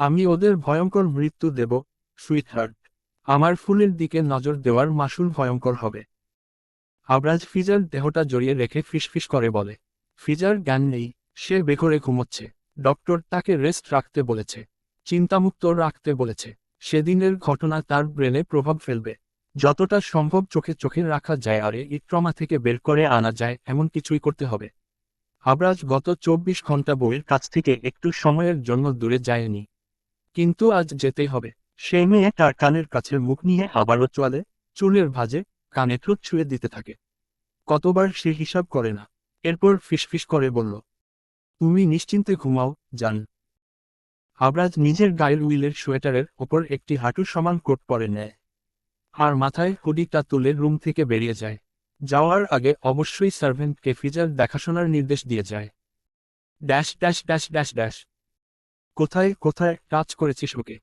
আমি ওদের ভয়ঙ্কর মৃত্যু দেব, সুইটহার্ট। আমার ফুলের দিকে নজর দেওয়ার মাসুল ভয়ঙ্কর হবে। আবরাজ ফিজার দেহটা জড়িয়ে রেখে ফিসফিস করে বলে, ফিজার জ্ঞান নেই, সে বেঘরে ঘুমোচ্ছে। ডক্টর তাকে রেস্ট রাখতে বলেছে, চিন্তামুক্ত রাখতে বলেছে। সেদিনের ঘটনা তার ব্রেনে প্রভাব ফেলবে। যতটা সম্ভব চোখে চোখে রাখা যায়, আর এই ট্রমা থেকে বের করে আনা যায়, এমন কিছুই করতে হবে। আবরাজ গত চব্বিশ ঘণ্টা বইয়ের কাছ থেকে একটু সময়ের জন্য দূরে যায়নি। কিন্তু আজ যেতেই হবে। সেই মেয়ে তার কানের কাছে মুখ নিয়ে আবারও চলে, চুলের ভাজে কানে ঠোঁট ছুঁয়ে দিতে থাকে। কতবার সে হিসাব করে না। এরপর ফিসফিস করে বলল, তুমি নিশ্চিন্তে ঘুমাও যান আবরাজ নিজের গায়ের উইলের সোয়েটারের ওপর একটি হাঁটুর সমান কোট পরে নেয় আর মাথায় হুডিটা তুলে রুম থেকে বেরিয়ে যায়। যাওয়ার আগে অবশ্যই সার্ভেন্টকে ফিজার দেখাশোনার নির্দেশ দিয়ে যায়। Dash dash dash dash dash. কোথায় কোথায় কাজ করেছিস ওকে?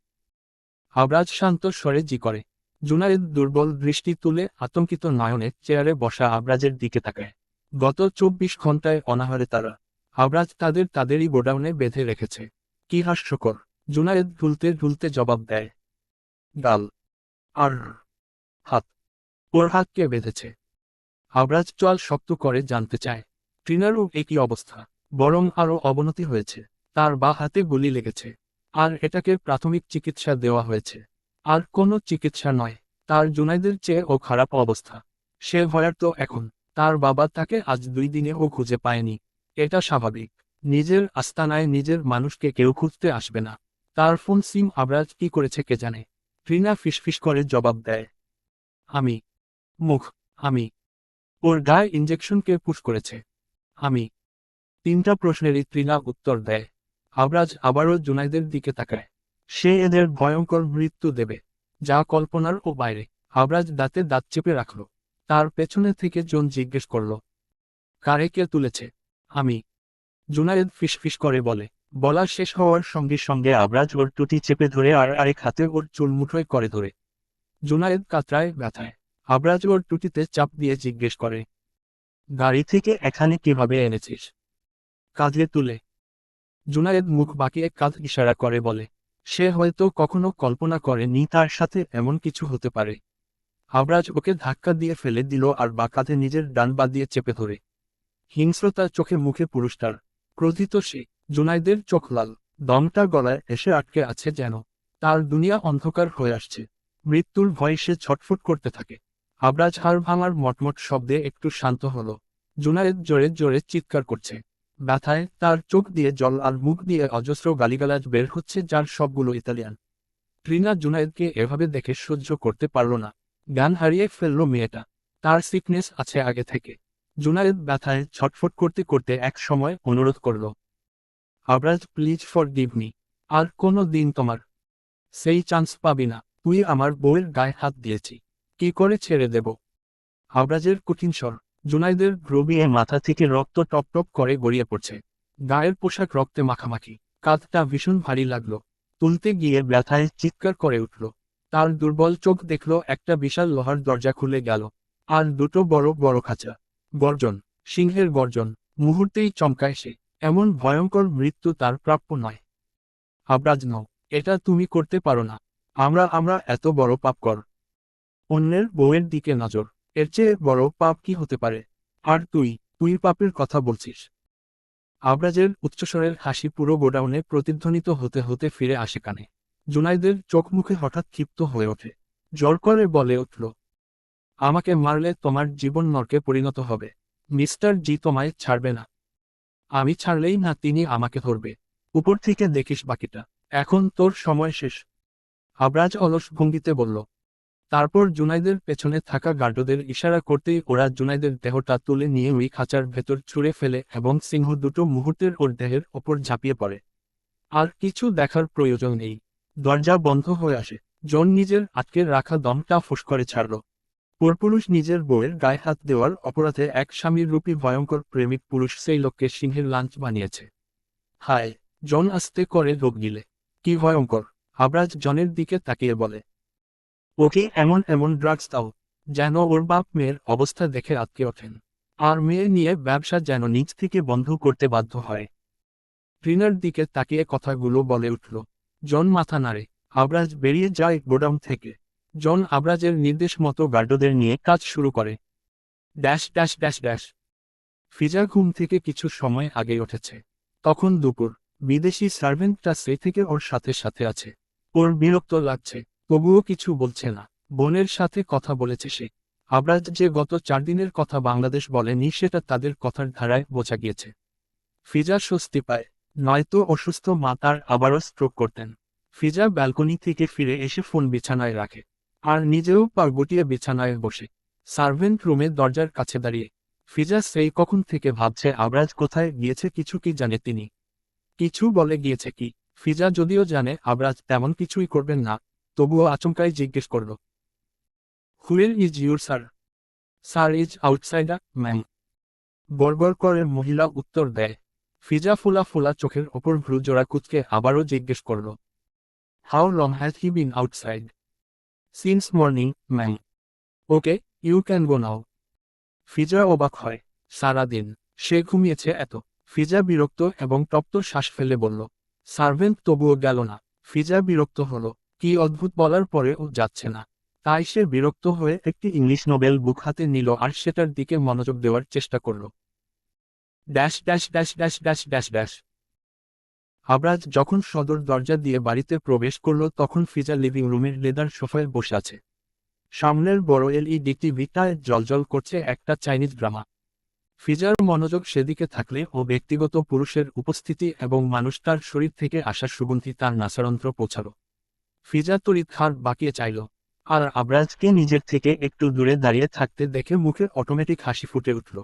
আবরাজ শান্ত স্বরে জি করে। জুনায়েদ দুর্বল দৃষ্টি তুলে আতঙ্কিত নয়নে চেয়ারে বসা আবরাজের দিকে তাকায়। গত চব্বিশ ঘন্টায় অনাহারে তারা। আবরাজ তাদের তাদেরই গোডাউনে বেঁধে রেখেছে। কি হাস্যকর। জুনায়েদ ঢুলতে ঢুলতে জবাব দেয়। ডাল আর হাত। ওর হাত কে বেঁধেছে। আবরাজ চল শক্ত করে জানতে চায়। ট্রিনারও একই অবস্থা। বরং আরও অবনতি হয়েছে। তার বা হাতে গুলি লেগেছে। আর এটাকে প্রাথমিক চিকিৎসা দেওয়া হয়েছে। আর কোনো চিকিৎসা নয়। তার জুনাইদের চেয়ে ও খারাপ অবস্থা। সে ভয়ার্ত এখন। তার বাবা তাকে আজ দুই দিনে ও খুঁজে পায়নি। এটা স্বাভাবিক। নিজের আস্তানায় নিজের মানুষকে কেউ খুঁজতে আসবে না। তার ফোন সিম আবরাজ কি করেছে কে জানে। রিনা ফিসফিস করে জবাব দেয়, আমি। মুখ, আমি। ওর গায়ে ইঞ্জেকশনকে পুশ করেছে। আমি। তিনটা প্রশ্নেরই তৃণা উত্তর দেয়। আবরাজ আবারও জুনাইদের দিকে তাকায়। সে এদের ভয়ঙ্কর মৃত্যু দেবে, যা কল্পনার ও বাইরে। আবরাজ দাঁতে দাঁত চেপে রাখল। তার পেছনে থেকে জন জিজ্ঞেস করল, কারে কে তুলেছে? আমি। জুনায়েদ ফিসফিস করে বলে। বলা শেষ হওয়ার সঙ্গে সঙ্গে আবরাজ ওর টুটি চেপে ধরে আর আরেক হাতে ওর চুল মুঠোয় করে ধরে। জুনায়েদ কাতরায় ব্যথায়। আবরাজ ওর টুটিতে চাপ দিয়ে জিজ্ঞেস করে, গাড়ি থেকে এখানে কীভাবে এনেছিস? কাঁধে তুলে। জুনায়েদ মুখ বাঁকিয়ে কাঁধ ইশারা করে বলে, সে হয়তো কখনো কল্পনা করেনি তার সাথে এমন কিছু হতে পারে। আবরাজ ওকে ধাক্কা দিয়ে ফেলে দিল আর বা কাঁধে নিজের ডান বা দিয়ে চেপে ধরে। হিংস্রতা চোখে মুখে পুরুষটার, ক্রোধিত সে জুনাইদের চোখ লাল, দমটা গলায় এসে আটকে আছে যেন, তার দুনিয়া অন্ধকার হয়ে আসছে, মৃত্যুর ভয়ে সে ছটফট করতে থাকে। আবরাজ হাড় ভাঙার মটমট শব্দে একটু শান্ত হলো। জুনায়েদ জোরে জোরে চিৎকার করছে। ব্যথায় তার চোখ দিয়ে জল আর মুখ দিয়ে অজস্র গালিগালাজ বের হচ্ছে যার সবগুলো ইতালিয়ান। ট্রিনা জুনায়েদকে এভাবে দেখে সহ্য করতে পারল না। জ্ঞান হারিয়ে ফেলল মেয়েটা। তার সিকনেস আছে আগে থেকে। জুনায়েদ ব্যথায় ছটফট করতে করতে এক সময় অনুরোধ করল, Abraj please forgive me আর কোনো দিন তোমার সেই চান্স পাবি না। তুই আমার বউয়ের গায়ে হাত দিয়েছি। কি করে ছেড়ে দেব? আবরাজের কঠিন স্বর। জুনাইদের গ্রবিয়ে মাথা থেকে রক্ত টপ টপ করে গড়িয়ে পড়ছে। গায়ের পোশাক রক্তে মাখামাখি। কাঁধটা ভীষণ ভারী লাগল। তুলতে গিয়ে ব্যথায় চিৎকার করে উঠল। তার দুর্বল চোখ দেখল একটা বিশাল লোহার দরজা খুলে গেল। আর দুটো বড় বড় খাঁচা। গর্জন, সিংহের গর্জন, মুহূর্তেই চমকায় সে। এমন ভয়ঙ্কর মৃত্যু তার প্রাপ্য নয়। আবরাজ নও, এটা তুমি করতে পারো না। আমরা আমরা এত বড় পাপ কর। অন্যের বউয়ের দিকে নজর। এর চেয়ে বড় পাপ কি হতে পারে? আর তুই তুই পাপের কথা বলছিস। আবরাজের উচ্চস্বরের হাসি পুরো গোডাউনে প্রতিধ্বনিত হতে হতে ফিরে আসে কানে। জুনাইদের চোখ মুখে হঠাৎ ক্ষিপ্ত হয়ে ওঠে। জ্বর করে বলে উঠল, আমাকে মারলে তোমার জীবন নরকে পরিণত হবে। মিস্টার জি তোমায় ছাড়বে না। আমি ছাড়লেই না তিনি আমাকে ধরবে। উপর থেকে দেখিস বাকিটা। এখন তোর সময় শেষ। আবরাজ অলস ভঙ্গিতে বলল তারপর জুনাইদের পেছনে থাকা গার্ডদের ইশারা করতেই ওরা জুনাইদের দেহটা তুলে নিয়ে ওই খাঁচার ভেতর ছুঁড়ে ফেলে এবং সিংহ দুটো মুহূর্তের ওর দেহের ওপর ঝাঁপিয়ে পড়ে। আর কিছু দেখার প্রয়োজন নেই। দরজা বন্ধ হয়ে আসে। জন নিজের আটকে রাখা দমটা ফুস করে ছাড়ল। পরপুরুষ নিজের বউয়ের গায়ে হাত দেওয়ার অপরাধে এক স্বামীর রূপী ভয়ঙ্কর প্রেমিক পুরুষ সেই লোককে সিংহের লাঞ্চ বানিয়েছে। হায়, জন আস্তে করে লোক গিলে কি ভয়ঙ্কর আবরাজ জনের দিকে তাকিয়ে বলে। ওকে এমন এমন ড্রাগস দাও, যেন ওর বাপ মেয়ের অবস্থা দেখে আটকে ওঠেন। আর মেয়ে নিয়ে ব্যবসা যেন নিজ থেকে বন্ধ করতে বাধ্য হয়। ট্রিনার দিকে তাকিয়ে কথাগুলো বলে উঠল, জন মাথা নাড়ে, আবরাজ বেরিয়ে যায় গোডাউন থেকে। জন আবরাজের নির্দেশ মতো গার্ডদের নিয়ে কাজ শুরু করে। Dash dash dash dash. Fiza ঘুম থেকে কিছু সময় আগে উঠেছে। তখন দুপুর, বিদেশি সার্ভেন্টটা সে থেকে ওর সাথে সাথে আছে। ওর বিরক্ত লাগছে। তবুও কিছু বলছে না। বোনের সাথে কথা বলেছে সে। আবরাজ যে গত চার দিনের কথা বাংলাদেশ বলেনি, সেটা তাদের কথার ধারায় বোঝা গিয়েছে। ফিজা স্বস্তি পায়, নয়তো অসুস্থ মা তার আবারও স্ট্রোক করতেন। ফিজা ব্যালকনি থেকে ফিরে এসে ফোন বিছানায় রাখে। আর নিজেও পা গুটিয়ে বিছানায় বসে। সার্ভেন্ট রুমে দরজার কাছে দাঁড়িয়ে। ফিজা সেই কখন থেকে ভাবছে আবরাজ কোথায় গিয়েছে কিছু কি জানে তিনি। কিছু বলে গিয়েছে কি। ফিজা যদিও জানে আবরাজ তেমন কিছুই করবেন না। তবুও আচমকাই জিজ্ঞেস করল where is your sir sir is outsider ma'am গড়গড় করে মহিলা উত্তর দেয়। ফিজা ফুলা ফুলা চোখের ওপর ভ্রু জোড়া কুচকে আবারও জিজ্ঞেস করল how long has he been outside since morning ma'am okay you can go now Fiza অবাক হয় সারাদিন সে ঘুমিয়েছে এত? ফিজা বিরক্ত এবং তপ্ত শ্বাস ফেলে বলল সার্ভেন্ট তবুও গেল না। ফিজা বিরক্ত হলো কি অদ্ভুত বলার পরে ও যাচ্ছে না। তাই সে বিরক্ত হয়ে একটি ইংলিশ নোবেল বুক হাতে নিল আর সেটার দিকে মনোযোগ দেওয়ার চেষ্টা করল। Dash dash dash dash dash dash dash. Abraj যখন সদর দরজা দিয়ে বাড়িতে প্রবেশ করল তখন ফিজা লিভিং রুমের লেদার সোফায় বসে আছে। সামনের বড় এলইডি টিভিটায় জলজল করছে একটা চাইনিজ ড্রামা। ফিজার মনোযোগ সেদিকে থাকলে ও ব্যক্তিগত পুরুষের উপস্থিতি এবং মানুষটার শরীর থেকে আসা সুগন্ধি তার নাসারন্ত্র পৌঁছালো। ফিজা তরিত খার বাকিয়ে চাইল। আর আবরাজকে নিজের থেকে একটু দূরে দাঁড়িয়ে থাকতে দেখে মুখে অটোমেটিক হাসি ফুটে উঠল।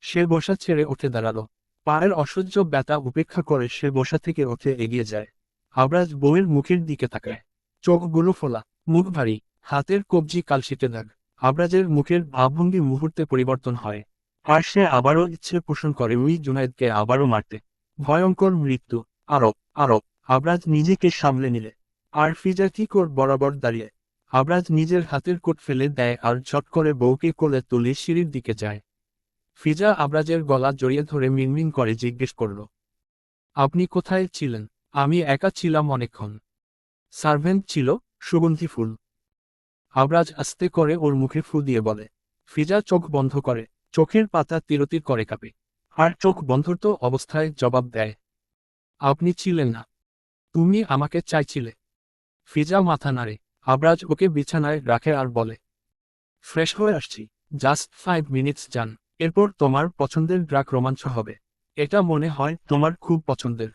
সে বসা ছেড়ে উঠে দাঁড়াল। পায়ের অসহ্য ব্যথা উপেক্ষা করে সে বসা থেকে উঠে এগিয়ে যায়। আবরাজ বউয়ের মুখের দিকে তাকায়। চোখগুলো ফোলা, মুখ ভারী, হাতের কবজি কালশিটে দাগ। আবরাজের মুখের ভাবভঙ্গি মুহূর্তে পরিবর্তন হয়। আর সে আবারও ইচ্ছে পোষণ করে উই জুনায়েদকে আবারও মারতে। ভয়ঙ্কর মৃত্যু। আরব আরব আবরাজ নিজেকে সামলে নিলে। আর ফিজা কি কর বরাবর দাঁড়িয়ে। আবরাজ নিজের হাতের কোট ফেলে দেয় আর ছট করে বউকে কোলে তুলে সিঁড়ির দিকে যায়। ফিজা আবরাজের গলা জড়িয়ে ধরে মিনমিন করে জিজ্ঞেস করল, আপনি কোথায় ছিলেন? আমি একা ছিলাম অনেকক্ষণ। সার্ভেন্ট ছিল সুগন্ধি ফুল। আবরাজ আস্তে করে ওর মুখে ফু দিয়ে বলে, ফিজা চোখ বন্ধ করে, চোখের পাতা তিরতির করে কাঁপে, আর চোখ বন্ধত অবস্থায় জবাব দেয়, আপনি ছিলেন না। তুমি আমাকে চাইছিলে ফিজা মাথা নাড়ে, আবরাজ ওকে বিছানায় রাখে আর বলে, ফ্রেশ হয়ে আসছি, জাস্ট ফাইভ মিনিটস যান, এরপর তোমার পছন্দের ড্রাগ রোমাঞ্চ হবে, এটা মনে হয় তোমার খুব পছন্দের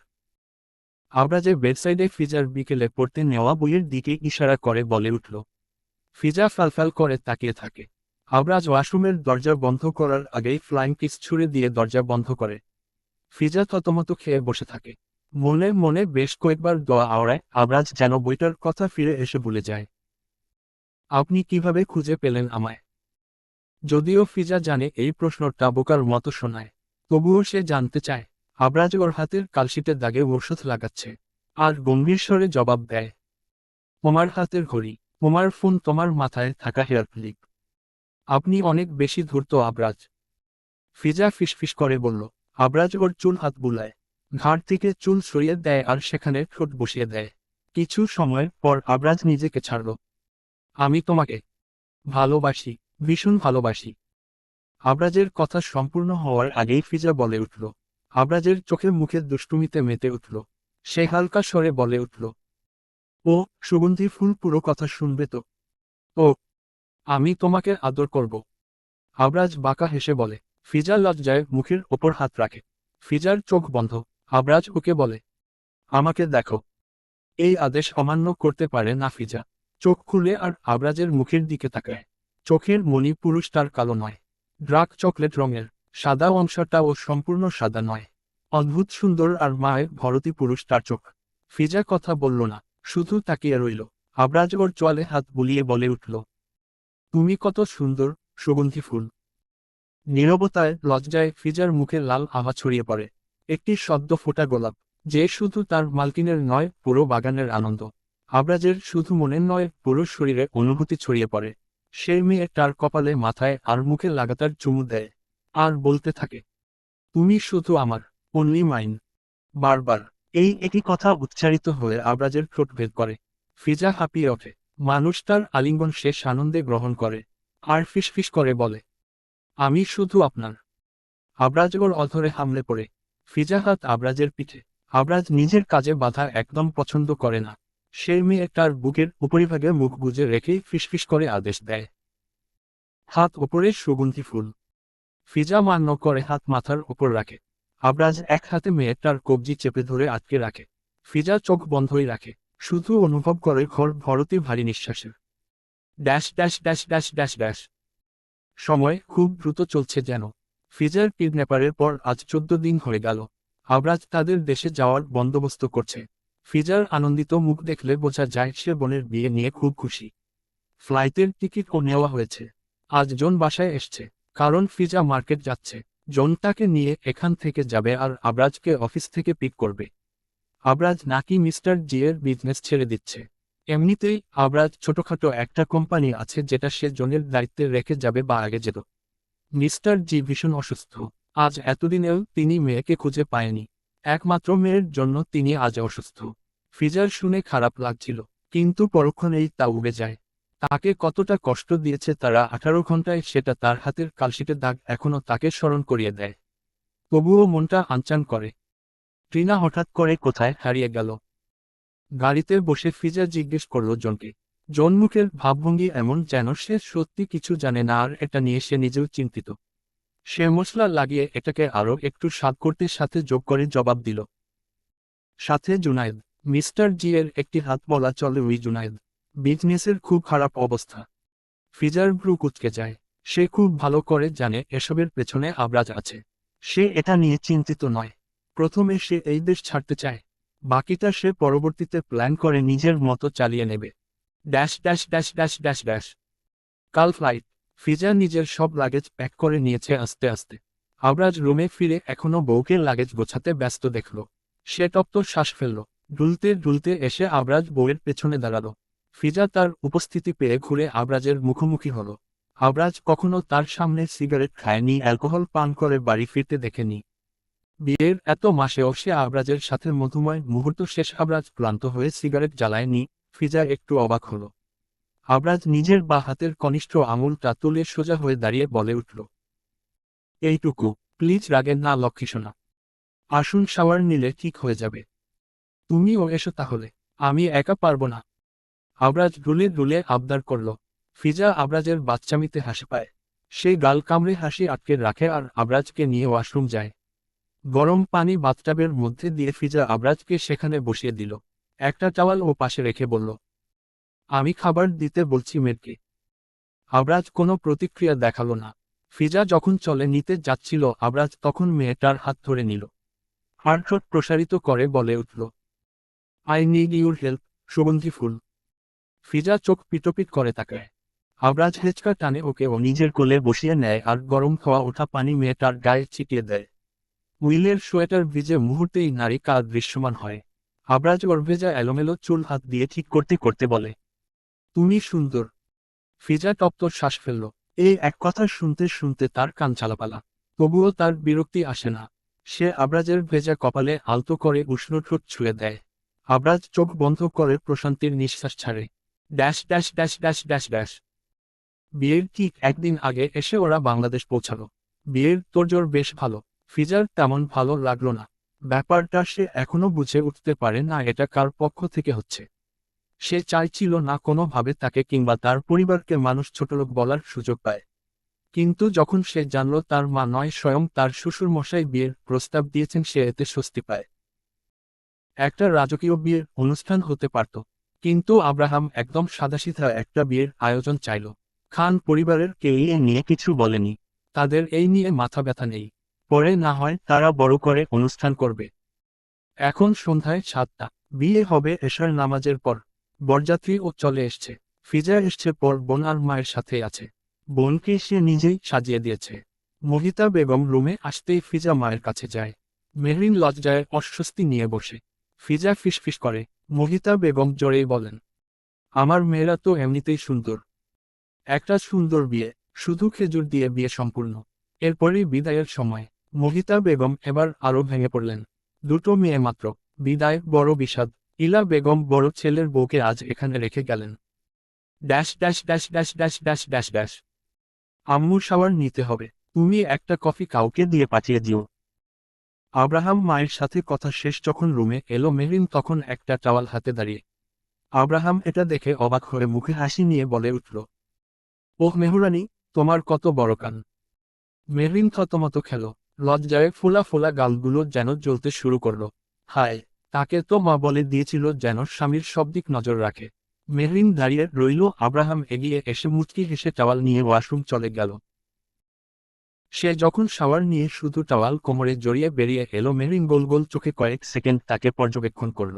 আবরাজে বেডসাইডে ফিজার বিকেলে পড়তে নেওয়া বইয়ের দিকে ইশারা করে বলে উঠল, ফিজা ফালফাল করে তাকিয়ে থাকে। আবরাজ ওয়াশরুমের দরজা বন্ধ করার আগেই ফ্লাইং কিস ছুড়ে দিয়ে দরজা বন্ধ করে। ফিজা ততমতো খেয়ে বসে থাকে। মনে মনে বেশ কয়েকবার দোয়া আওড়ায়, আবরাজ যেন বইটার কথা ফিরে এসে ভুলে যায়। আপনি কীভাবে খুঁজে পেলেন আমায়? যদিও ফিজা জানে এই প্রশ্নটা বোকার মতো শোনায়, তবুও সে জানতে চায়, আবরাজ ওর হাতের কালশিটের দাগে ওষুধ লাগাচ্ছে, আর গম্ভীর স্বরে জবাব দেয়, তোমার হাতের ঘড়ি, তোমার ফোন তোমার মাথায় থাকা হেয়ার ক্লিপ আপনি অনেক বেশি ধূর্ত, আবরাজ। ফিজা ফিসফিস করে বলল, আবরাজ ওর চুল হাত বুলায়। ঘাড় থেকে চুল সরিয়ে দেয় আর সেখানে ঠোঁট বসিয়ে দেয়। কিছু সময় পর আবরাজ নিজেকে ছাড়ল। আমি তোমাকে ভালোবাসি, ভীষণ ভালোবাসি। আবরাজের কথা সম্পূর্ণ হওয়ার আগেই ফিজা বলে উঠল। আবরাজের চোখে মুখে দুষ্টুমিতে মেতে উঠল। সে হালকা স্বরে বলে উঠল, ও, সুগন্ধি ফুল পুরো কথা শুনবে তো? ও, আমি তোমাকে আদর করব। আবরাজ বাঁকা হেসে বলে। ফিজা লজ্জায় মুখের ওপর হাত রাখে। ফিজার চোখ বন্ধ। আবরাজ ওকে বলে, আমাকে দেখো। এই আদেশ অমান্য করতে পারে না ফিজা চোখ খুলে আর আবরাজের মুখের দিকে তাকায়। চোখের মণি পুরুষটার কালো নয়। ড্রাক চকলেট রঙের। সাদা অংশটা ও সম্পূর্ণ সাদা নয়। অদ্ভুত সুন্দর আর মায়ের ভরতী পুরুষ তার চোখ। ফিজা কথা বলল না, শুধু তাকিয়ে রইল। আবরাজ ওর চলে হাত বুলিয়ে বলে উঠল, তুমি কত সুন্দর, সুগন্ধি ফুল। নীরবতায় লজ্জায় ফিজার মুখে লাল আভা ছড়িয়ে পড়ে। একটি সদ্য ফোটা গোলাপ, যে শুধু তার মালকিনের নয়, পুরো বাগানের আনন্দ। আবরাজের শুধু মনের নয়, পুরো শরীরে অনুভূতি ছড়িয়ে পড়ে। সেই মেয়ে তার কপালে মাথায় আর মুখে লাগাতার চুমু দেয়। আর বলতে থাকে, তুমি শুধু আমার অনলি মাইন বারবার এই একই কথা উচ্চারিত হয়ে আবরাজের ঠোঁট ভেদ করে। ফিজা হাঁপিয়ে ওঠে। মানুষটার আলিঙ্গন শেষ আনন্দে গ্রহণ করে। আর ফিসফিস করে বলে, আমি শুধু আপনার। আবরাজ ওর অধরে হামলে পড়ে। ফিজা হাত আবরাজের পিঠে। আবরাজ নিজের কাজে বাধা একদম পছন্দ করে না। সে মেয়েটার বুকের উপরিভাগে মুখ গুজে রেখেই ফিসফিস করে আদেশ দেয়। হাত ওপরে সুগন্ধি ফুল। ফিজা মান্য করে হাত মাথার ওপর রাখে। আবরাজ এক হাতে মেয়েটার কবজি চেপে ধরে আটকে রাখে। ফিজা চোখ বন্ধই রাখে। শুধু অনুভব করে ঘর ভরতি ভারী নিঃশ্বাসের। Dash dash dash dash dash dash. সময় খুব দ্রুত চলছে যেন। ফিজার কিডন্যাপারের পর আজ চোদ্দ দিন হয়ে গেল। আবরাজ তাদের দেশে যাওয়ার বন্দোবস্ত করছে। ফিজার আনন্দিত মুখ দেখলে বোঝা যায় সে বোনের বিয়ে নিয়ে খুব খুশি। ফ্লাইটের টিকিটও নেওয়া হয়েছে। আজ জন বাসায় এসছে, কারণ ফিজা মার্কেট যাচ্ছে। জন তাকে নিয়ে এখান থেকে যাবে আর আবরাজকে অফিস থেকে পিক করবে। আবরাজ নাকি মিস্টার জিয়ের বিজনেস ছেড়ে দিচ্ছে। এমনিতেই আবরাজ ছোটখাটো একটা কোম্পানি আছে যেটা সে জনের দায়িত্বে রেখে যাবে বা আগে যেত। মিস্টার জি ভীষণ অসুস্থ। আজ এতদিনেও তিনি মেয়েকে খুঁজে পায়নি। একমাত্র মেয়ের জন্য তিনি আজ অসুস্থ। ফিজার শুনে খারাপ লাগছিল, কিন্তু পরক্ষণেই তা উবে যায়। তাকে কতটা কষ্ট দিয়েছে তারা আঠারো ঘন্টায় সেটা তার হাতের কালশিটের দাগ এখনও তাকে স্মরণ করিয়ে দেয়। তবুও মনটা আনচান করে। ট্রিনা হঠাৎ করে কোথায় হারিয়ে গেল? গাড়িতে বসে ফিজা জিজ্ঞেস করল জনকে জন মুখের ভাবভঙ্গি এমন যেন সে সত্যি কিছু জানে না আর এটা নিয়ে সে নিজেও চিন্তিত। সে মশলা লাগিয়ে এটাকে আরও একটু স্বাদ করতে সাথে যোগ করে জবাব দিল। সাথে জুনায়েদ, মিস্টার জি এর একটি হাত বলা চলে ওই জুনায়েদ। বিজনেসের খুব খারাপ অবস্থা। ফিজার ভ্রু কুচকে যায়। সে খুব ভালো করে জানে এসবের পেছনে আবরাজ আছে। সে এটা নিয়ে চিন্তিত নয়। প্রথমে সে এই দেশ ছাড়তে চায়। বাকিটা সে পরবর্তীতে প্ল্যান করে নিজের মতো চালিয়ে নেবে। Dash dash dash dash dash dash কাল ফ্লাইট ফিজা নিজের সব লাগেজ প্যাক করে নিয়েছে আস্তে আস্তে। আবরাজ রুমে ফিরে এখনও বউকে লাগেজ গোছাতে ব্যস্ত দেখল। সে তপ্ত শ্বাস ফেলল। ডুলতে ডুলতে এসে আবরাজ বউয়ের পেছনে দাঁড়াল। ফিজা তার উপস্থিতি পেয়ে ঘুরে আবরাজের মুখোমুখি হল। আবরাজ কখনো তার সামনে সিগারেট খায়নি অ্যালকোহল পান করে বাড়ি ফিরতে দেখেনি। বিয়ের এত মাসেও সে আবরাজের সাথে মধুময় মুহূর্ত শেষ। আবরাজ ক্লান্ত হয়ে সিগারেট জ্বালায়নি। ফিজা একটু অবাক হল। আবরাজ নিজের বা হাতের কনিষ্ঠ আঙুলটা তুলে সোজা হয়ে দাঁড়িয়ে বলে উঠল, এইটুকু, প্লিজ রাগেন না লক্ষ্মীসোনা আসুন শাওয়ার নিলে ঠিক হয়ে যাবে। তুমিও এসো তাহলে, আমি একা পারব না। আবরাজ রুলে রুলে আবদার করল। ফিজা আবরাজের বাচ্চামিতে হাসি পায়। সেই গাল কামড়ে হাসি আটকে রাখে আর আবরাজকে নিয়ে ওয়াশরুম যায়। গরম পানি বাথটাবের মধ্যে দিয়ে ফিজা আবরাজকে সেখানে বসিয়ে দিল। একটা চাওয়াল ও পাশে রেখে বলল, আমি খাবার দিতে বলছি মেয়েকে। আবরাজ কোনো প্রতিক্রিয়া দেখাল না। ফিজা যখন চলে নিতে যাচ্ছিল, আবরাজ তখন মেয়েটার হাত ধরে নিল। হার্টরট প্রসারিত করে বলে উঠল আই নিড ইউর হেল্প সুগন্ধি ফুল। ফিজা চোখ পিটপিট করে তাকায়। আবরাজ হেঁচকা টানে ওকে ও নিজের কোলে বসিয়ে নেয় আর গরম খাওয়া ওঠা পানি মেয়েটার গায়ে ছিটিয়ে দেয়। উইলের সোয়েটার ভিজে মুহূর্তেই নারী কাজ দৃশ্যমান হয়। আবরাজ ওর ভেজা এলোমেলো চুল হাত দিয়ে ঠিক করতে করতে বলে, তুমি সুন্দর। ফিজা তপ্ত শ্বাস ফেলল। এই এক কথা শুনতে শুনতে তার কান চালাপালা। তবুও তার বিরক্তি আসে না। সে আবরাজের ভেজা কপালে আলতো করে উষ্ণ ঠোঁট ছুঁয়ে দেয়। আবরাজ চোখ বন্ধ করে প্রশান্তির নিঃশ্বাস ছাড়ে। Dash dash dash dash dash dash. বিয়ের ঠিক একদিন আগে এসে ওরা বাংলাদেশ পৌঁছালো। বিয়ের তোরজোর বেশ ভালো। ফিজার তেমন ভালো লাগল না। ব্যাপারটা সে এখনও বুঝে উঠতে পারে না এটা কার পক্ষ থেকে হচ্ছে। সে চাইছিল না কোনোভাবে তাকে কিংবা তার পরিবারকে মানুষ ছোটলোক বলার সুযোগ পায়। কিন্তু যখন সে জানল তার মা নয়, স্বয়ং তার শ্বশুর মশাই বিয়ের প্রস্তাব দিয়েছেন, সে এতে স্বস্তি পায়। একটা রাজকীয় বিয়ের অনুষ্ঠান হতে পারত, কিন্তু আব্রাহাম একদম সাদাসিধা একটা বিয়ের আয়োজন চাইল। খান পরিবারের কেউই এ নিয়ে কিছু বলেনি। তাদের এই নিয়ে মাথা ব্যথা নেই। পরে না হয় তারা বড় করে অনুষ্ঠান করবে। এখন সন্ধ্যায় সাতটা। বিয়ে হবে এশার নামাজের পর। বরযাত্রী ও চলে এসছে। ফিজা এসছে পর বোন আর মায়ের সাথে আছে। বোনকে সে নিজেই সাজিয়ে দিয়েছে। মহিতা বেগম রুমে আসতেই ফিজা মায়ের কাছে যায়। মেহরিন লজ্জায় অস্বস্তি নিয়ে বসে। ফিজা ফিসফিস করে। মহিতা বেগম জোরেই বলেন, আমার মেয়েরা তো এমনিতেই সুন্দর। একটা সুন্দর বিয়ে। শুধু খেজুর দিয়ে বিয়ে সম্পূর্ণ। এরপরই বিদায়ের সময়। মহিতা বেগম এবার আরও ভেঙে পড়লেন। দুটো মেয়ে মাত্র। বিদায়, বড় বিষাদ। ইলা বেগম বড় ছেলের বউকে আজ এখানে রেখে গেলেন। Dash dash dash dash dash dash dash dash. আম্মু শাওয়ার নিতে হবে। তুমি একটা কফি কাউকে দিয়ে পাঠিয়ে দিও। আব্রাহাম মায়ের সাথে কথা শেষ যখন রুমে এলো মেহরিন তখন একটা টাওয়াল হাতে দাঁড়িয়ে। আব্রাহাম এটা দেখে অবাক হয়ে মুখে হাসি নিয়ে বলে উঠল, ওহ মেহরানি, তোমার কত বড় কান। মেহরিন থতমত খেল। লজ্জায় ফোলা ফোলা গালগুলো যেন জ্বলতে শুরু করল। হায়, তাকে তো মা বলে দিয়েছিল যেন স্বামীর সব দিক নজর রাখে। মেহরিন দাঁড়িয়ে রইল, আব্রাহাম এগিয়ে এসে মুচকি হেসে টাওয়াল নিয়ে ওয়াশরুম চলে গেল। সে যখন শাওয়ার নিয়ে শুধু টাওয়াল কোমরে জড়িয়ে বেরিয়ে এলো, মেহরিন গোল গোল চোখে কয়েক সেকেন্ড তাকে পর্যবেক্ষণ করল।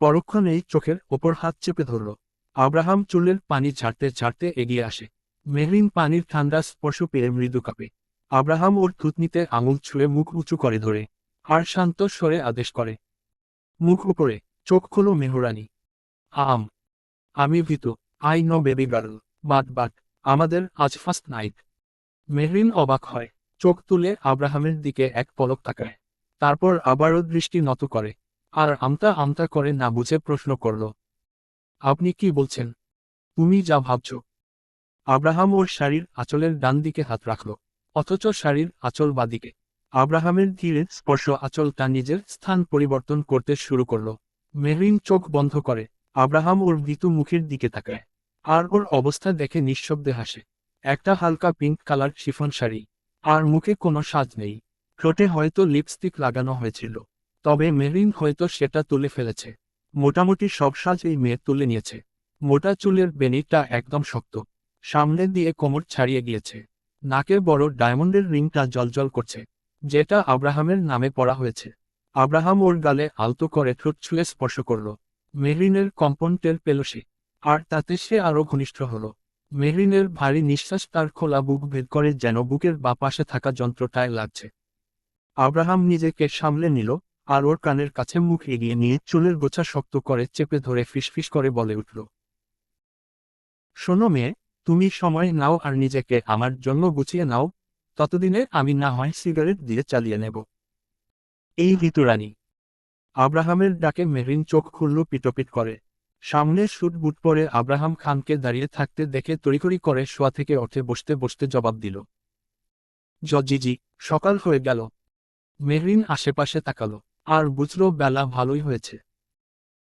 পরক্ষণেই চোখের ওপর হাত চেপে ধরল। আব্রাহাম চুলের পানি ছাড়তে ঝাড়তে এগিয়ে আসে। মেহরিন পানির ঠান্ডা স্পর্শ পেয়ে মৃদু কাঁপে। আব্রাহাম ওর থুতনিতে আঙুল ছুঁয়ে মুখ উঁচু করে ধরে, আর শান্ত স্বরে আদেশ করে, মুখ উপরে, চোখ খোলো মেহরানি। আম, আমি ভীতু। I know baby girl. But but আমাদের আজ ফার্স্ট নাইট মেহরিন অবাক হয়। চোখ তুলে আব্রাহামের দিকে এক পলক তাকায়। তারপর আবারও দৃষ্টি নত করে, আর আমতা আমতা করে না বুঝে প্রশ্ন করল, আপনি কি বলছেন? তুমি যা ভাবছ আব্রাহাম ওর শাড়ির আঁচলের ডান দিকে হাত রাখল। অথচ শাড়ির আঁচল বাদিকে। আব্রাহামের ধীরে স্পর্শ আঁচলটা নিজের স্থান পরিবর্তন করতে শুরু করল। মেহরিন চোখ বন্ধ করে। আব্রাহাম ওর ভীতু মুখের দিকে তাকায়। আর ওর অবস্থা দেখে নিঃশব্দে হাসে। একটা হালকা পিঙ্ক কালার শিফন শাড়ি। আর মুখে কোনো সাজ নেই। ঠোঁটে হয়তো লিপস্টিক লাগানো হয়েছিল। তবে মেহরিন হয়তো সেটা তুলে ফেলেছে। মোটামুটি সব সাজ এই মেয়ে তুলে নিয়েছে। মোটা চুলের বেনিটা একদম শক্ত। সামনে দিয়ে কোমর ছাড়িয়ে গিয়েছে। নাকে বড় ডায়মন্ডের রিংটা জলজল করছে, যেটা আব্রাহামের নামে পড়া হয়েছে। আব্রাহাম ওর গালে আলতো করে ঠোঁট ছুঁয়ে স্পর্শ করল। মেহরিনের কম্পন টের পেল সে, আর তাতে সে আরও ঘনিষ্ঠ হল। মেহরিনের ভারী নিঃশ্বাস তার খোলা বুক ভেদ করে যেন বুকের বা পাশে থাকা যন্ত্রটায় লাগছে। আব্রাহাম নিজেকে সামলে নিল, আর ওর কানের কাছে মুখ এগিয়ে নিয়ে চুলের গোছা শক্ত করে চেপে ধরে ফিসফিস করে বলে উঠল, শোনো মেয়ে তুমি সময় নাও আর নিজেকে আমার জন্য গুছিয়ে নাও। ততদিনে আমি না হয় সিগারেট দিয়ে চালিয়ে নেব। এই ঋতুরানী আব্রাহামের ডাকে মেহরিন চোখ খুলল পিটপিট করে। সামনে সুট বুট পরে আব্রাহাম খানকে দাঁড়িয়ে থাকতে দেখে তড়িঘড়ি করে শোয়া থেকে ওঠে বসতে বসতে জবাব দিল। জজিজি সকাল হয়ে গেল। মেহরিন আশেপাশে তাকালো। আর বুঝল বেলা ভালোই হয়েছে।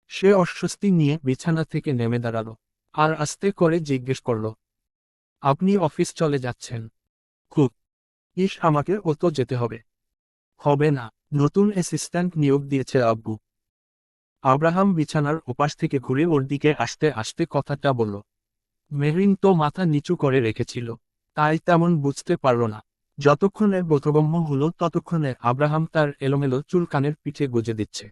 সে অস্বস্তি নিয়ে বিছানা থেকে নেমে দাঁড়াল। আর আস্তে করে জিজ্ঞেস করল আপনি অফিস চলে যাচ্ছেন। খুব। ইস আমাকে অত যেতে হবে। হবে না নতুন অ্যাসিস্ট্যান্ট নিয়োগ দিয়েছে আব্বু। আব্রাহাম বিছানার ওপাশ থেকে ঘুরে ওর দিকে আসতে আসতে কথাটা বলল মেহরিন তো মাথা নিচু করে রেখেছিল তাই তেমন বুঝতে পারল না। যতক্ষণে বোধগম্য হল ততক্ষণে আব্রাহাম তার এলোমেলো চুল কানের পিঠে গুজে দিচ্ছে।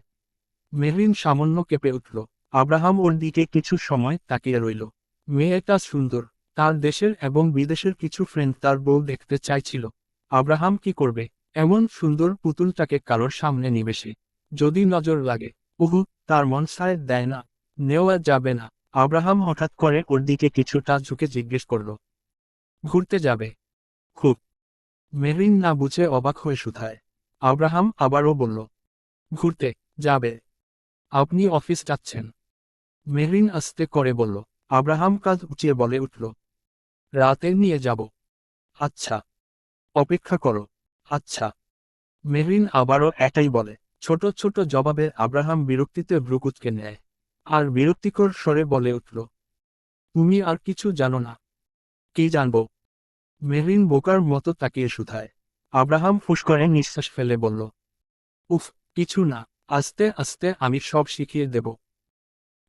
মেহরিন সামান্য কেঁপে উঠল। আব্রাহাম ওর দিকে কিছু সময় তাকিয়ে রইল। মেয়েটা সুন্দর তার দেশের এবং বিদেশের কিছু ফ্রেন্ড তার বউ দেখতে চাইছিল। আব্রাহাম কি করবে? এমন সুন্দর পুতুলটাকে কারোর সামনে নিবে যদি নজর লাগে, উহু, তার মন সায় দেয় না, নেওয়া যাবে না। আব্রাহাম হঠাৎ করে ওর দিকে কিছুটা ঝুঁকে জিজ্ঞেস করল। ঘুরতে যাবে? খুব। মেরিন না বুঝে অবাক হয়ে শুধায়। আব্রাহাম আবারও বলল, ঘুরতে যাবে। আপনি অফিস যাচ্ছেন। মেহরিন আস্তে করে বলল। আব্রাহাম কাজ উঁচিয়ে বলে উঠল রাতে নিয়ে যাব। আচ্ছা। অপেক্ষা করো। আচ্ছা। মেহরিন আবারও এটাই বলে। ছোট ছোট জবাবে আব্রাহাম বিরক্তিতে ব্রুকুচকে নেয়। আর বিরক্তিকর স্বরে বলে উঠল, তুমি আর কিছু জানো না। কি জানব? মেহরিন বোকার মতো তাকিয়ে শুধায়। আব্রাহাম ফুস করে নিঃশ্বাস ফেলে বলল, উফ, কিছু না। আস্তে আস্তে আমি সব শিখিয়ে দেব।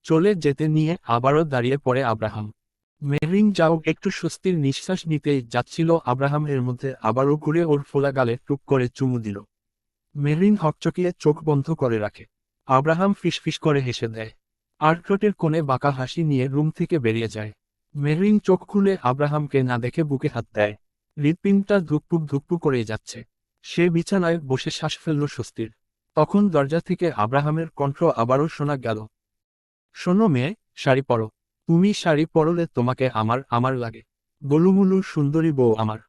চলে যেতে নিয়ে আবারও দাঁড়িয়ে পড়ে আব্রাহাম। মেহরিন যাও, একটু স্বস্তির নিঃশ্বাস নিতেই যাচ্ছিল আব্রাহাম এর মধ্যে, আবারও ঘুরে ওর ফোলা গালে টুক করে চুমু দিল। মেহরিন হকচকিয়ে চোখ বন্ধ করে রাখে। আব্রাহাম ফিসফিস করে হেসে দেয়। আর ঠোঁটের কোণে বাঁকা হাসি নিয়ে রুম থেকে বেরিয়ে যায়। মেহরিন চোখ খুলে আব্রাহামকে না দেখে বুকে হাত দেয়। হৃৎপিণ্ডটা ধুকপুক ধুকপুক করে যাচ্ছে। সে বিছানায় বসে শ্বাস ফেলল স্বস্তির। তখন দরজা থেকে আব্রাহামের কণ্ঠ আবারও শোনা গেল। শোনো মেয়ে, শাড়ি পরো। তুমি শাড়ি পরলে তোমাকে আমার আমার লাগে। গোলুমুলু সুন্দরী বউ আমার।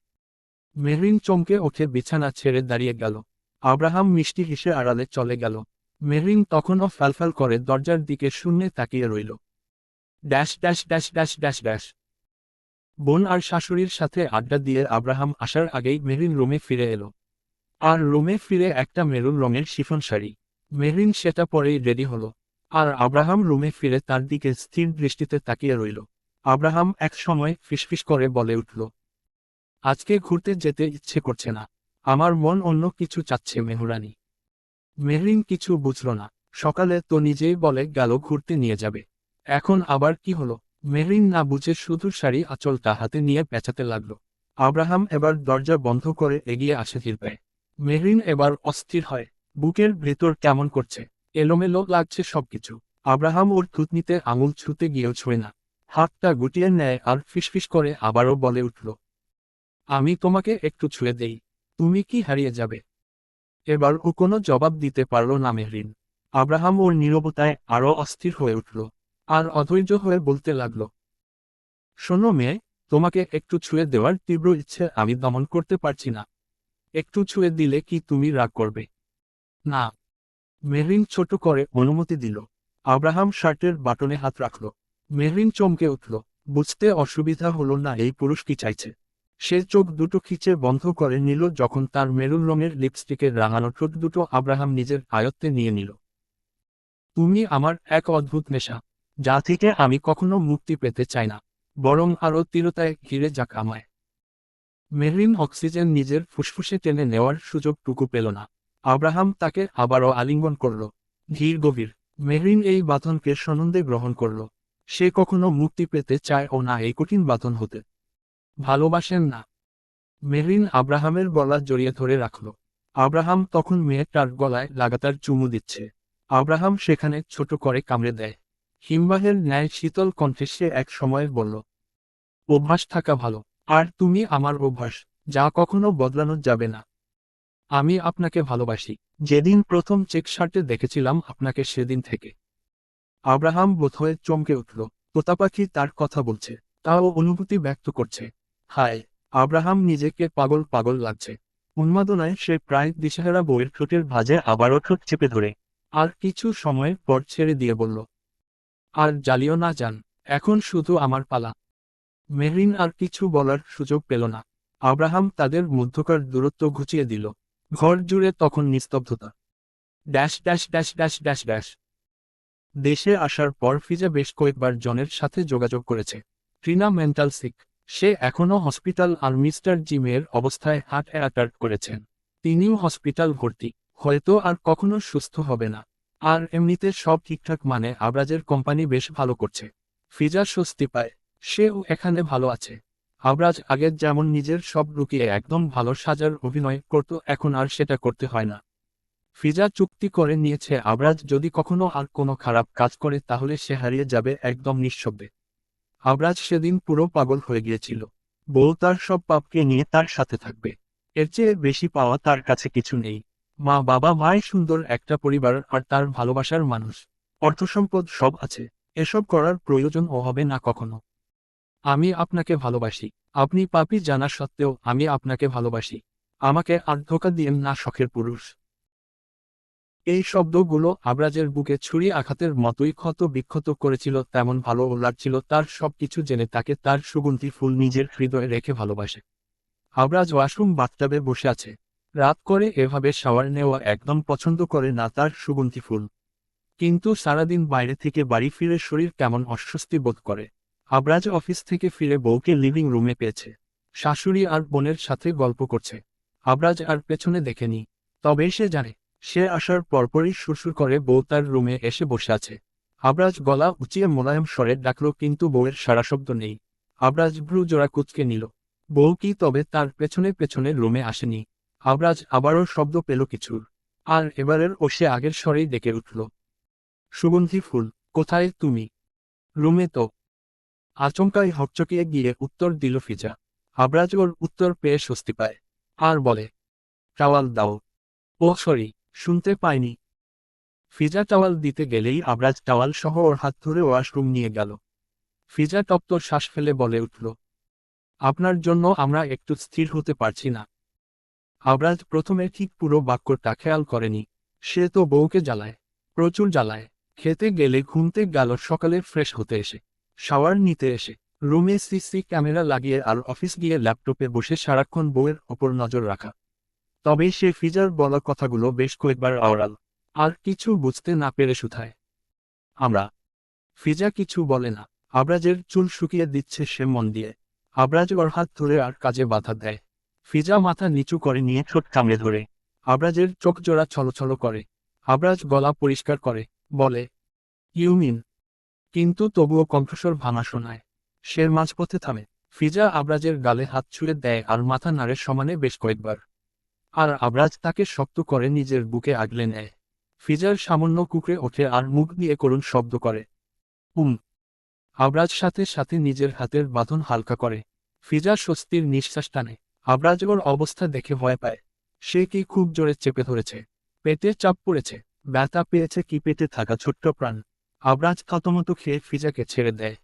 মেহরিন চমকে ওঠে বিছানা ছেড়ে দাঁড়িয়ে গেল। আব্রাহাম মিষ্টি হেসে আড়ালে চলে গেল। মেহরিন তখনও ফ্যালফ্যাল করে দরজার দিকে শূন্যে তাকিয়ে রইল। Dash dash dash dash dash dash. বোন আর শাশুড়ির সাথে আড্ডা দিয়ে আব্রাহাম আসার আগেই মেহরিন রুমে ফিরে এলো। আর রুমে ফিরে একটা মেরুন রঙের শিফন শাড়ি। মেহরিন সেটা পরেই রেডি হলো। আর আব্রাহাম রুমে ফিরে তার দিকে স্থির দৃষ্টিতে তাকিয়ে রইল। আব্রাহাম এক সময় ফিসফিস করে বলে উঠল, আজকে ঘুরতে যেতে ইচ্ছে করছে না। আমার মন অন্য কিছু চাচ্ছে, মেহরানি। মেহরিন কিছু বুঝল না। সকালে তো নিজেই বলে গেল ঘুরতে নিয়ে যাবে। এখন আবার কি হলো? মেহরিন না বুঝে শুধু শাড়ি আঁচলটা হাতে নিয়ে পেঁচাতে লাগল। আব্রাহাম এবার দরজা বন্ধ করে এগিয়ে আসে ফিরবে মেহরিন এবার অস্থির হয়, বুকের ভেতর কেমন করছে। এলোমেলো লাগছে সবকিছু। আব্রাহাম ওর থুতনিতে আঙুল ছুতে গিয়েও ছুঁয়ে না। হাতটা গুটিয়ে নেয় আর ফিসফিস করে আবারও বলে উঠল, আমি তোমাকে একটু ছুঁয়ে দেই। তুমি কি হারিয়ে যাবে? এবার ও কোনো জবাব দিতে পারল না মেহরিন। আব্রাহাম ওর নীরবতায় আরও অস্থির হয়ে উঠল আর অধৈর্য হয়ে বলতে লাগল, শোনো মেয়ে, তোমাকে একটু ছুঁয়ে দেওয়ার তীব্র ইচ্ছে আমি দমন করতে পারছি না। একটু ছুঁয়ে দিলে কি তুমি রাগ করবে? না মেহরিন ছোট করে অনুমতি দিল। আব্রাহাম শার্টের বাটনে হাত রাখল। মেহরিন চমকে উঠল। বুঝতে অসুবিধা হলো না এই পুরুষ কি চাইছে। সে চোখ দুটো খিচে বন্ধ করে নিল যখন তার মেরুন রঙের লিপস্টিকের রাঙানো ঠোঁট দুটো আব্রাহাম নিজের আয়ত্তে নিয়ে নিল। তুমি আমার এক অদ্ভুত নেশা, যা থেকে আমি কখনো মুক্তি পেতে চাই না, বরং আরও তীরতায় ঘিরে যাক আমায় মেহরিন অক্সিজেন নিজের ফুসফুসে টেনে নেওয়ার সুযোগটুকু পেল না। আব্রাহাম তাকে আবারও আলিঙ্গন করল। ধীর, গভীর। মেহরিন এই বাঁধনকে সনন্দে গ্রহণ করল। সে কখনো মুক্তি পেতে চায় ও না এই কঠিন বাঁধন হতে। ভালোবাসেন না। মেহরিন আব্রাহামের গলা জড়িয়ে ধরে রাখল। আব্রাহাম তখন মেয়েটার গলায় লাগাতার চুমু দিচ্ছে। আব্রাহাম সেখানে ছোট করে কামড়ে দেয়। হিমবাহের ন্যায় শীতল কণ্ঠে সে এক সময় বলল, অভ্যাস থাকা ভালো। আর তুমি আমার অভ্যাস, যা কখনো বদলানো যাবে না। আমি আপনাকে ভালোবাসি। যেদিন প্রথম চেক শার্টে দেখেছিলাম আপনাকে সেদিন থেকে। আব্রাহাম বোধহয় চমকে উঠল। তোতাপাখি তার কথা বলছে। তাও অনুভূতি ব্যক্ত করছে। হায়, আব্রাহাম নিজেকে পাগল পাগল লাগছে। উন্মাদনায় সে প্রায় দিশাহারা বইয়ের ঠোঁটের ভাজে আবারও ঠোঁট চেপে ধরে। আর কিছু সময় পর ছেড়ে দিয়ে বলল, আর জ্বালিও না যান এখন শুধু আমার পালা। মেহরিন আর কিছু বলার সুযোগ পেল না। আব্রাহাম তাদের মধ্যকার দূরত্ব ঘুচিয়ে দিল। ঘর জুড়ে তখন নিস্তব্ধতা। Dash dash dash dash dash dash. দেশে আসার পর ফিজা বেশ কয়েকবার জনের সাথে যোগাযোগ করেছে। ট্রিনা মেন্টাল সিক, সে এখনও হসপিটাল আর মিস্টার জিমের অবস্থায় হার্ট অ্যাটাক করেছেন। তিনিও হসপিটাল ভর্তি, হয়তো আর কখনো সুস্থ হবে না। আর এমনিতে সব ঠিকঠাক মানে আবরাজের কোম্পানি বেশ ভালো করছে। ফিজা স্বস্তি পায়, সেও এখানে ভালো আছে। আবরাজ আগের যেমন নিজের সব লুকিয়ে একদম ভালো সাজার অভিনয় করত, এখন আর সেটা করতে হয় না। ফিজা চুক্তি করে নিয়েছে আবরাজ যদি কখনো আর কোনো খারাপ কাজ করে তাহলে সে হারিয়ে যাবে একদম নিঃশব্দে। আবরাজ সেদিন পুরো পাগল হয়ে গিয়েছিল। বউ তার সব পাপকে নিয়ে তার সাথে থাকবে। এর চেয়ে বেশি পাওয়া তার কাছে কিছু নেই। মা, বাবা মায় সুন্দর একটা পরিবার আর তার ভালোবাসার মানুষ। অর্থসম্পদ সব আছে। এসব করার প্রয়োজন ও হবে না কখনো। আমি আপনাকে ভালোবাসি। আপনি পাপি জানা সত্ত্বেও আমি আপনাকে ভালোবাসি। আমাকে আর ধোকা দিয়েন না শখের পুরুষ। এই শব্দগুলো আবরাজের বুকে ছুরি আঘাতের মতোই ক্ষত বিক্ষত করেছিল, তেমন ভালো লাগছিল তার সবকিছু জেনে তাকে তার সুগন্ধি ফুল নিজের হৃদয়ে রেখে ভালোবাসে। আবরাজ ওয়াশরুম বাথটাবে বসে আছে। রাত করে এভাবে শাওয়ার নেওয়া একদম পছন্দ করে না তার সুগন্ধি ফুল। কিন্তু সারাদিন বাইরে থেকে বাড়ি ফিরে শরীর কেমন অস্বস্তি বোধ করে। আবরাজ অফিস থেকে ফিরে বউকে লিভিং রুমে পেয়েছে। শাশুড়ি আর বোনের সাথে গল্প করছে। আবরাজ আর পেছনে দেখেনি। তবে সে জানে, সে আসার পরপরই সুরসুর করে বউ তার রুমে এসে বসে আছে। আবরাজ গলা উঁচিয়ে মোলায়েম স্বরে ডাকল, কিন্তু বউয়ের সারা শব্দ নেই। আবরাজ ভ্রু জোড়া কুচকে নিল। বউ কি তবে তার পেছনে পেছনে রুমে আসেনি। আবরাজ আবারও শব্দ পেল কিছুর। আর এবারের ও সে আগের স্বরেই ডেকে উঠল। সুগন্ধি ফুল, কোথায় তুমি? রুমে তো। আচমকাই হকচকিয়ে গিয়ে উত্তর দিল ফিজা। আবরাজ ওর উত্তর পেয়ে স্বস্তি পায়। আর বলে টাওয়াল দাও। ও সরি, শুনতে পাইনি। ফিজা টাওয়াল দিতে গেলেই আবরাজ টাওয়াল সহ ওর হাত ধরে ওয়াশরুম নিয়ে গেল। ফিজা টপ্তর শ্বাস ফেলে বলে উঠল, আপনার জন্য আমরা একটু স্থির হতে পারছি না। আবরাজ প্রথমে ঠিক পুরো বাক্যটা খেয়াল করেনি। সে তো বউকে জ্বালায়, প্রচুর জ্বালায়, খেতে গেলে ঘুমতে গেল সকালে ফ্রেশ হতে এসে। শাওয়ার নিতে এসে রুমে সিসি ক্যামেরা লাগিয়ে আর অফিস গিয়ে ল্যাপটপে বসে সারাক্ষণ বউয়ের ওপর নজর রাখা। তবে সে ফিজার বলা কথাগুলো বেশ কয়েকবার আওড়াল। আর কিছু বুঝতে না পেরে শুধায়। আমরা ফিজা কিছু বলে না। আবরাজের চুল শুকিয়ে দিচ্ছে সে মন দিয়ে। আবরাজ ওর হাত ধরে আর কাজে বাধা দেয়। ফিজা মাথা নিচু করে নিয়ে ঠোঁট কামড়ে ধরে। আবরাজের চোখ জোড়া ছলছল করে। আবরাজ গলা পরিষ্কার করে। বলে ইউমিন কিন্তু তবুও কণ্ঠস্বর ভাঙা শোনায়। সে মাঝপথে থামে। ফিজা আবরাজের গালে হাত ছুঁড়ে দেয় আর মাথা নাড়ে সমানে বেশ কয়েকবার। আর আবরাজ তাকে শক্ত করে নিজের বুকে আগলে নেয়। ফিজার সামান্য কুকড়ে ওঠে আর মুখ দিয়ে করুণ শব্দ করে। উম। আবরাজ সাথে সাথে নিজের হাতের বাঁধন হালকা করে। ফিজা স্বস্তির নিঃশ্বাস টানে। আবরাজ ওর অবস্থা দেখে ভয় পায়। সে কি খুব জোরে চেপে ধরেছে। পেটে চাপ পড়েছে। ব্যথা পেয়েছে কি পেটে থাকা ছোট্ট প্রাণ। আবরাজ থতমতো খেয়ে ফিজাকে ছেড়ে দেয়।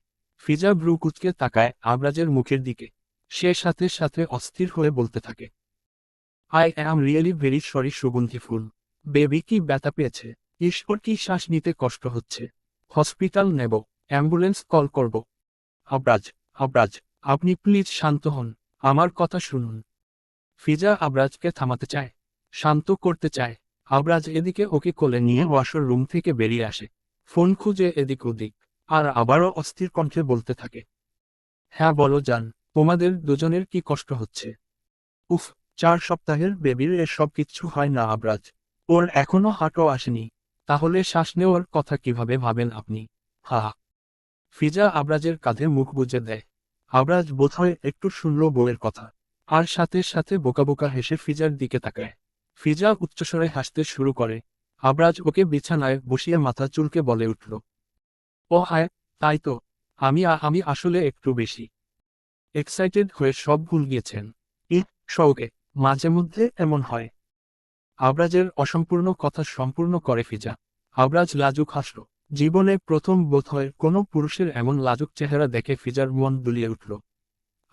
ফিজা ব্রু কুচকে তাকায় আবরাজের মুখের দিকে। সে সাথে সাথে অস্থির হয়ে বলতে থাকে, I am really very sorry সুগন্ধি ফুল। বেবি কি ব্যথা পেয়েছে? ঈশ্বর কি শ্বাস নিতে কষ্ট হচ্ছে? হসপিটাল নেব, অ্যাম্বুলেন্স কল করব। আবরাজ আবরাজ, আপনি প্লিজ শান্ত হন, আমার কথা শুনুন। ফিজা আবরাজকে থামাতে চায়, শান্ত করতে চায়। আবরাজ এদিকে ওকে কোলে নিয়ে ওয়াশর রুম থেকে বেরিয়ে আসে। ফোন খুঁজে এদিক ওদিক, আর আবারও অস্থির কণ্ঠে বলতে থাকে হ্যাঁ বলো যান তোমাদের দুজনের কি কষ্ট হচ্ছে? উফ, চার সপ্তাহের বেবির এসব কিচ্ছু হয় না আবরাজ, ওর এখনও হাটও আসেনি, তাহলে শ্বাস নেওয়ার কথা কীভাবে ভাবেন আপনি? হা। ফিজা আবরাজের কাঁধে মুখ বুজে দেয়, আবরাজ বোধহয় একটু শুনল বউয়ের কথা। আর সাথে সাথে বোকা বোকা হেসে ফিজার দিকে তাকায়, ফিজা উচ্চস্বরে হাসতে শুরু করে আবরাজ ওকে বিছানায় বসিয়ে মাথা চুলকে বলে উঠল, ও হায়, তাই তো। আমি আমি আসলে একটু বেশি। এক্সাইটেড হয়ে সব ভুল গিয়েছেন। ই শৌকে মাঝে মধ্যে এমন হয়। আবরাজের অসম্পূর্ণ কথা সম্পূর্ণ করে ফিজা। আবরাজ লাজুক হাসল। জীবনে প্রথম বোধহয় কোনো পুরুষের এমন লাজুক চেহারা দেখে ফিজার মন দুলিয়ে উঠল।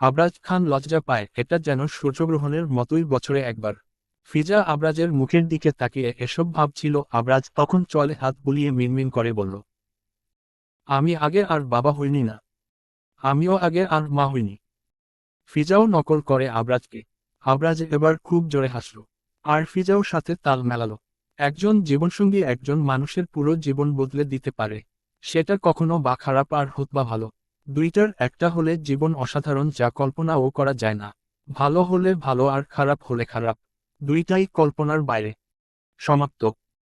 আবরাজ খান লজ্জা পায়, এটা যেন সূর্যগ্রহণের মতোই বছরে একবার। ফিজা আবরাজের মুখের দিকে তাকিয়ে এসব ভাবছিল, আবরাজ তখন চলে হাত বুলিয়ে মিনমিন করে বলল, আমি আগে আর বাবা হইনি না। আমিও আগে আর মা হইনি। ফিজাও নকল করে আবরাজকে। আবরাজ এবার খুব জোরে হাসল, আর ফিজাও সাথে তাল মেলালো। একজন জীবনসঙ্গী একজন মানুষের পুরো জীবন বদলে দিতে পারে, সেটা কখনো বা খারাপ আর হোক বা ভালো। দুইটার একটা হলে জীবন অসাধারণ যা কল্পনাও করা যায় না। ভালো হলে ভালো আর খারাপ হলে খারাপ। দুইটাই কল্পনার বাইরে। সমাপ্ত।